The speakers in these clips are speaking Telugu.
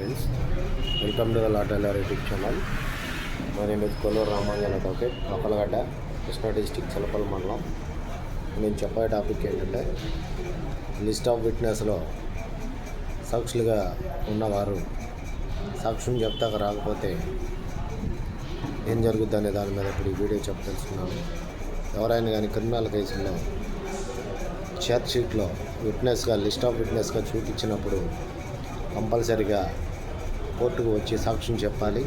ఫ్రెండ్స్. వెల్కమ్ టు ద లాటల్ యూట్యూబ్ ఛానల్. మరి name Kolluru Ramanjana topic. Okkalagadda Krishna district Chalapal మండలం. నేను చెప్పే టాపిక్ ఏంటంటే లిస్ట్ ఆఫ్ విట్నెస్లో సాక్షులుగా ఉన్నవారు సాక్ష్యం చెప్తాక రాకపోతే ఏం జరుగుద్ది అనే దాని మీద ఇప్పుడు ఈ వీడియో చెప్పదలుచుకున్నాను. ఎవరైనా కానీ క్రిమినల్ కేసుల్లో ఛార్జ్ షీట్లో విట్నెస్గా లిస్ట్ ఆఫ్ విట్నెస్గా చూపించినప్పుడు కంపల్సరిగా కోర్టుకు వచ్చి సాక్ష్యం చెప్పాలి.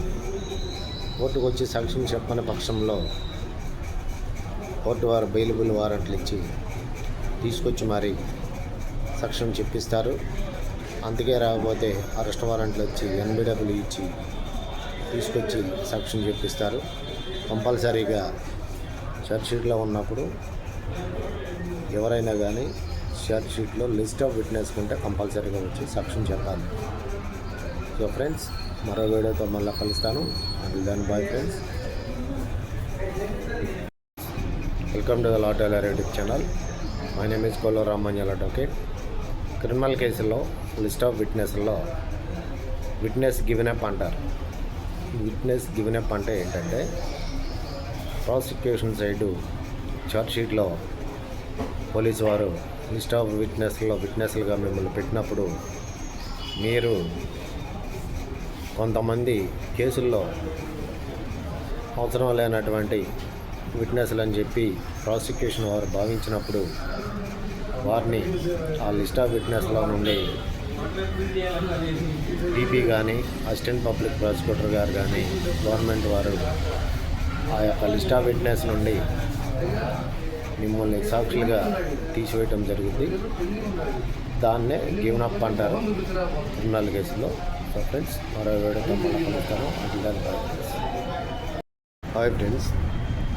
కోర్టుకు వచ్చి సాక్ష్యం చెప్పని పక్షంలో కోర్టు వారు బెయిలబుల్ వారెంట్లు ఇచ్చి తీసుకొచ్చి మరి సాక్ష్యం చెప్పిస్తారు. అందుకే రాకపోతే అరెస్ట్ వారెంట్లు వచ్చి ఎన్బిడబ్ల్యూ ఇచ్చి తీసుకొచ్చి సాక్ష్యం చెప్పిస్తారు. కంపల్సరీగా ఛార్జ్ షీట్లో ఉన్నప్పుడు ఎవరైనా కానీ ఛార్జ్ షీట్లో లిస్ట్ ఆఫ్ విట్నెస్ ఉంటే కంపల్సరీగా వచ్చి సాక్ష్యం చెప్పాలి. సో ఫ్రెండ్స్ మరో వీడియోతో మళ్ళీ కలుస్తాను. అది దాని bye friends. Welcome to the లాటల్ YouTube channel my name is Kolo Ramanjal advocate criminal కేసుల్లో లిస్ట్ ఆఫ్ విట్నెస్లో విట్నెస్ గివెన్ అప్ అంటారు. విట్నెస్ గివెన్ అప్ అంటే ఏంటంటే ప్రాసిక్యూషన్ సైడు షీట్లో పోలీసు వారు లిస్ట్ ఆఫ్ విట్నెస్లో విట్నెస్లుగా మిమ్మల్ని పెట్టినప్పుడు మీరు కొంతమంది కేసుల్లో అవసరం లేనటువంటి విట్నెస్లు అని చెప్పి ప్రాసిక్యూషన్ వారు భావించినప్పుడు వారిని ఆ లిస్ట్ ఆఫ్ విట్నెస్లో నుండి డీపీ కానీ అసిస్టెంట్ పబ్లిక్ ప్రాసిక్యూటర్ గారు కానీ గవర్నమెంట్ వారు ఆ యొక్క లిస్ట్ ఆఫ్ విట్నెస్ నుండి మిమ్మల్ని సాక్షులుగా తీసివేయటం జరుగుద్ది. దాన్నే గివెన్ అప్ అంటారు క్రిమినల్ కేసులో. ఫ్రెండ్స్. మరో వీడియోతో మళ్ళీ కలుస్తాను. అది hi friends.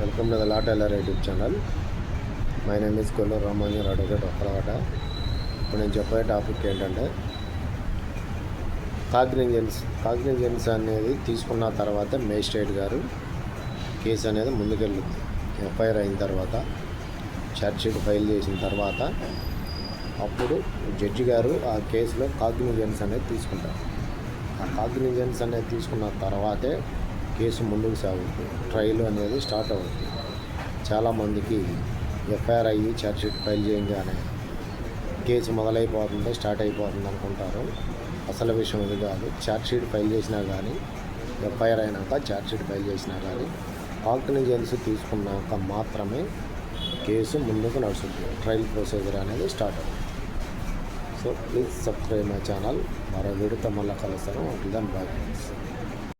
Welcome to the lot LR YouTube channel. My name is Kolluru Ramanjan advocate ఒక్కలవాట. ఇప్పుడు నేను చెప్పే టాపిక్ ఏంటంటే కాగ్నిజెన్స్. కాగ్నిజెన్స్ అనేది తీసుకున్న తర్వాత మేజిస్ట్రేట్ గారు కేసు అనేది ముందుకెళ్ళింది. ఎఫ్ఐఆర్ అయిన తర్వాత ఛార్జ్షీట్ ఫైల్ చేసిన తర్వాత అప్పుడు జడ్జి గారు ఆ కేసులో కాగ్నిజెన్స్ అనేది తీసుకుంటారు. కాగ్నిజెన్స్ అనేది తీసుకున్న తర్వాతే కేసు ముందుకు సాగుతుంది. ట్రయల్ అనేది స్టార్ట్ అవుతుంది. చాలామందికి ఎఫ్ఐఆర్ అయ్యి ఛార్జ్షీట్ ఫైల్ చేయగానే కేసు మొదలైపోతుంది స్టార్ట్ అయిపోతుంది అనుకుంటారు. అసలు విషయం ఇది కాదు. ఛార్జ్షీట్ ఫైల్ చేసినా కానీ ఎఫ్ఐఆర్ అయినాక ఛార్జ్షీట్ ఫైల్ చేసినా కానీ కాగ్నిజెన్స్ తీసుకున్నాక మాత్రమే కేసు ముందుకు నడుస్తుంది. ట్రయల్ ప్రొసీజర్ అనేది స్టార్ట్ అవుతుంది. So please subscribe my channel మరో వీడియోతో మళ్ళీ కలుస్తాను. దాని బాయ్